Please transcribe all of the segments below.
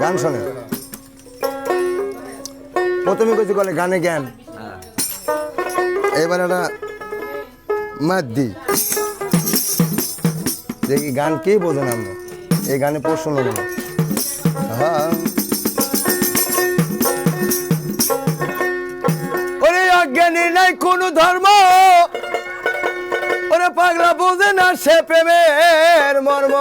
গান প্রথমে কিছু বলে গানে জ্ঞান। এবার একটা মাদ্দি। দেখি গান কে বোঝেন আমরা এই গানে পোষ না ধর্ম। ওরে পাগলা বোঝে না সে প্রেমের মর্ম।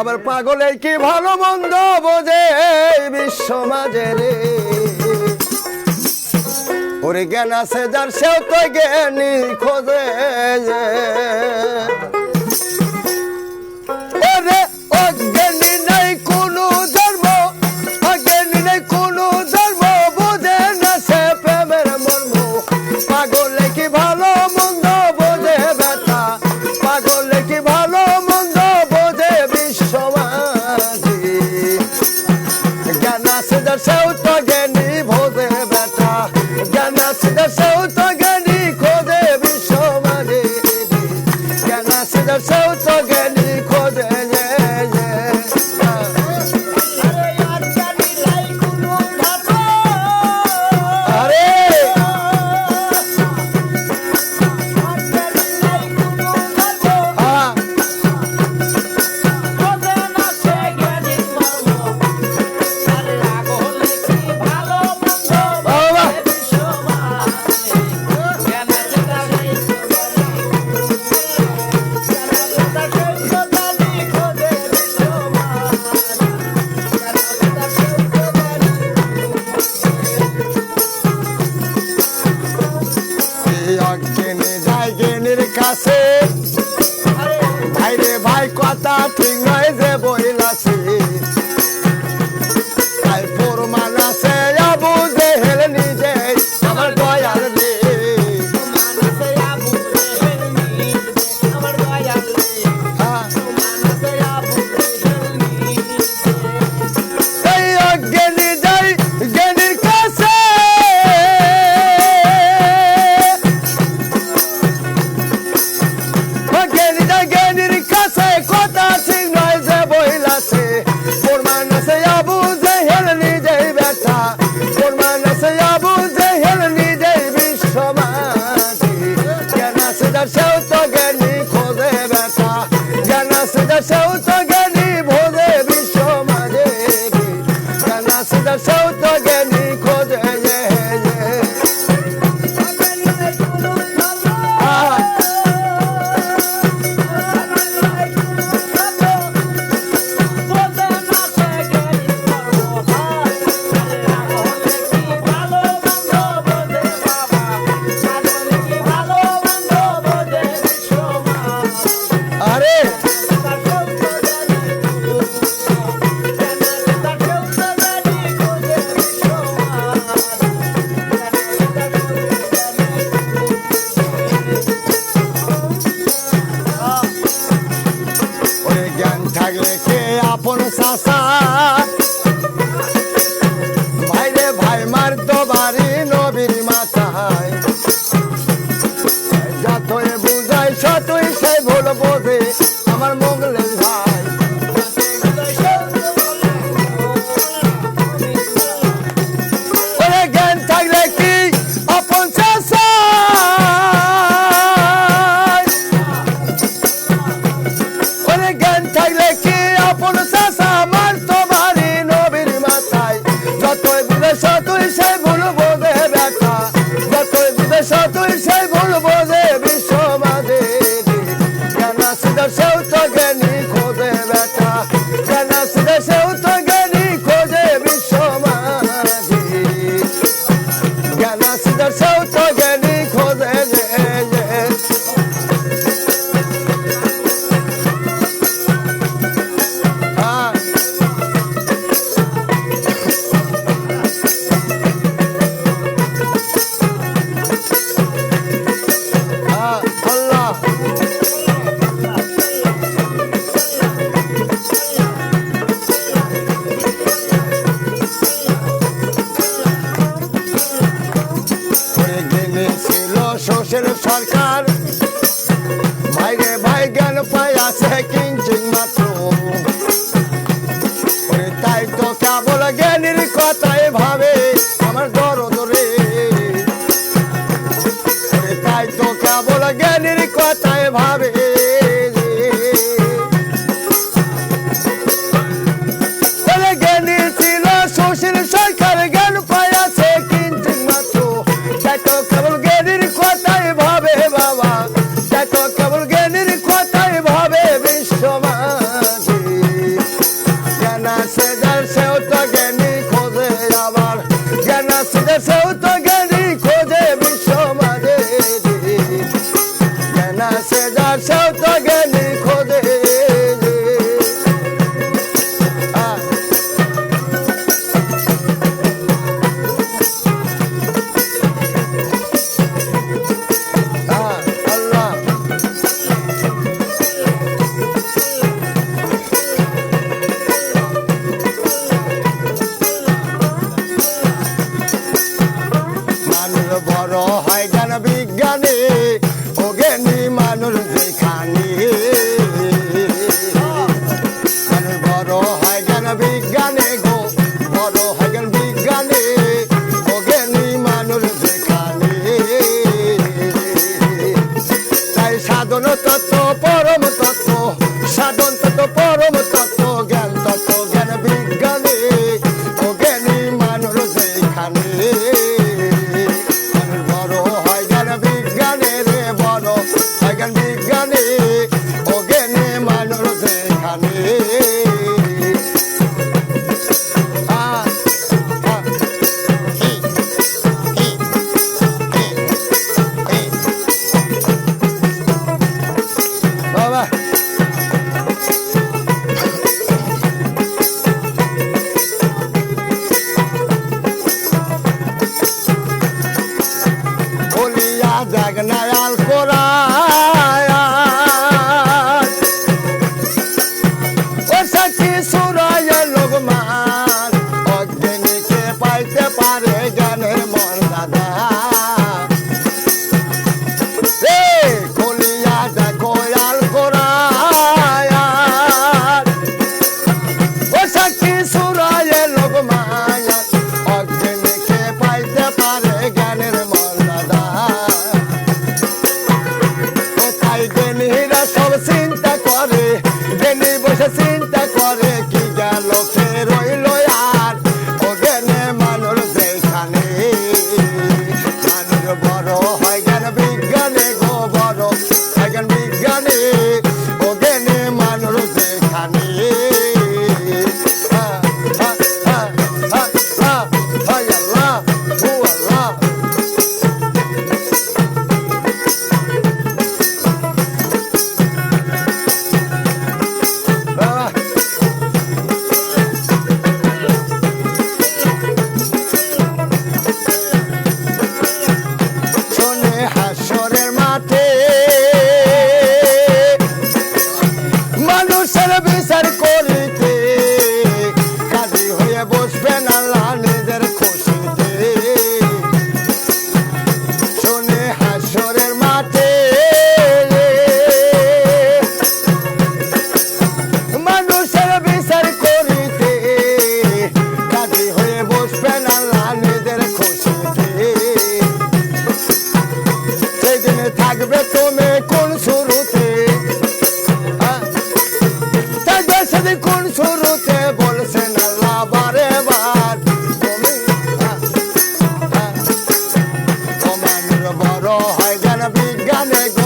আবার পাগলে কি ভালো মন্দ বোঝে বিশ্ব মাঝে রে। ওরে জ্ঞান আছে যার সেও তো জ্ঞানী খোঁজে। igualou. তো কেবল জ্ঞানীর high gonna be gonna go.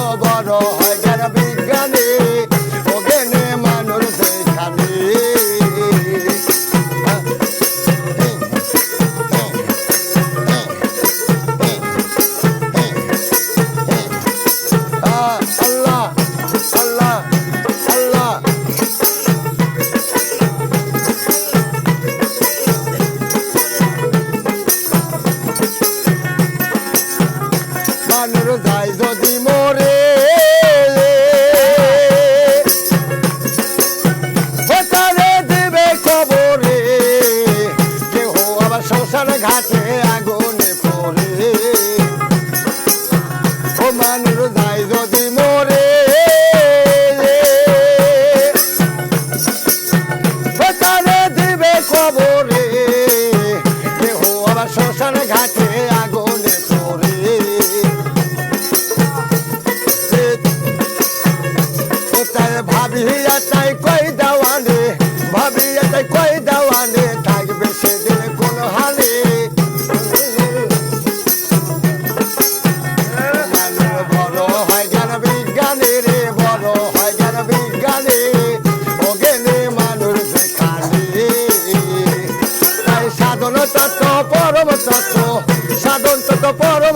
por